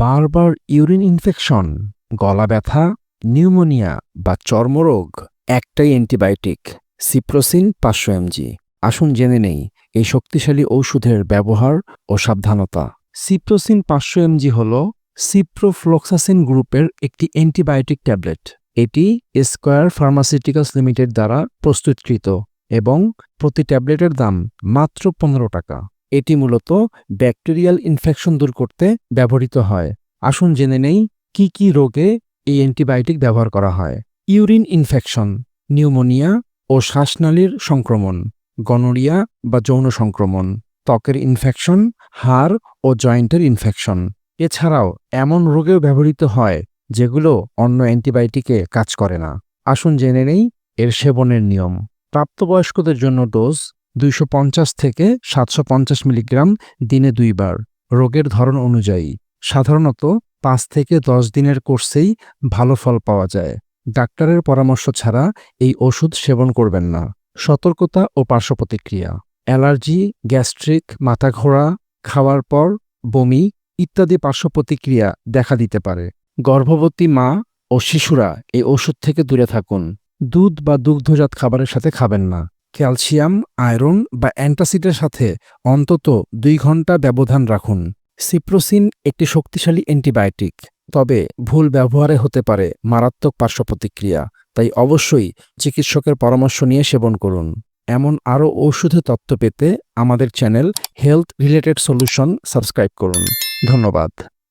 বারবার urine infection, গলা ব্যথা, নিউমোনিয়া বা চর্মরোগ, একটাই অ্যান্টিবায়োটিক, সিপ্রোসিন পাঁচশো এমজি। আসুন জেনে নেই, এই শক্তিশালী ঔষধের ব্যবহার ও সাবধানতা। সিপ্রোসিন পাঁচশো এমজি হল সিপ্রোফ্লোক্সাসিন গ্রুপের একটি অ্যান্টিবায়োটিক ট্যাবলেট। এটি স্কয়ার ফার্মাসিউটিক্যালস লিমিটেড দ্বারা প্রস্তুতকৃত এবং প্রতি ট্যাবলেটের দাম মাত্র পনেরো টাকা। এটি মূলত ব্যাকটেরিয়াল ইনফেকশন দূর করতে ব্যবহৃত হয়। আসুন জেনে নেই কি কি রোগে এই অ্যান্টিবায়োটিক ব্যবহার করা হয়। ইউরিন ইনফেকশন, নিউমোনিয়া ও শ্বাসনালীর সংক্রমণ, গনোরিয়া বা যৌন সংক্রমণ, ত্বকের ইনফেকশন, হাড় ও জয়েন্টের ইনফেকশন। এছাড়াও এমন রোগেও ব্যবহৃত হয় যেগুলো অন্য অ্যান্টিবায়োটিকে কাজ করে না। আসুন জেনে নেই এর সেবনের নিয়ম। প্রাপ্তবয়স্কদের জন্য ডোজ দুইশো পঞ্চাশ থেকে সাতশো পঞ্চাশ মিলিগ্রাম দিনে দুইবার। রোগের ধরন অনুযায়ী, সাধারণত পাঁচ থেকে দশ দিনের কোর্সেই ভালো ফল পাওয়া যায়। ডাক্তারের পরামর্শ ছাড়া এই ওষুধ সেবন করবেন না। সতর্কতা ও পার্শ্ব প্রতিক্রিয়া অ্যালার্জি, গ্যাস্ট্রিক মাথা ঘোরা খাওয়ার পর বমি ইত্যাদি পার্শ্ব প্রতিক্রিয়া দেখা দিতে পারে। গর্ভবতী মা ও শিশুরা এই ওষুধ থেকে দূরে থাকুন। দুধ বা দুগ্ধজাত খাবারের সাথে খাবেন না। ক্যালসিয়াম, আয়রন বা অ্যান্টাসিডের সাথে অন্তত দুই ঘণ্টা ব্যবধান রাখুন। সিপ্রোসিন একটি শক্তিশালী অ্যান্টিবায়োটিক, তবে ভুল ব্যবহারে হতে পারে মারাত্মক পার্শ্ব প্রতিক্রিয়া তাই অবশ্যই চিকিৎসকের পরামর্শ নিয়ে সেবন করুন। এমন আরও ঔষধে তথ্য পেতে আমাদের channel health related solution subscribe করুন। ধন্যবাদ।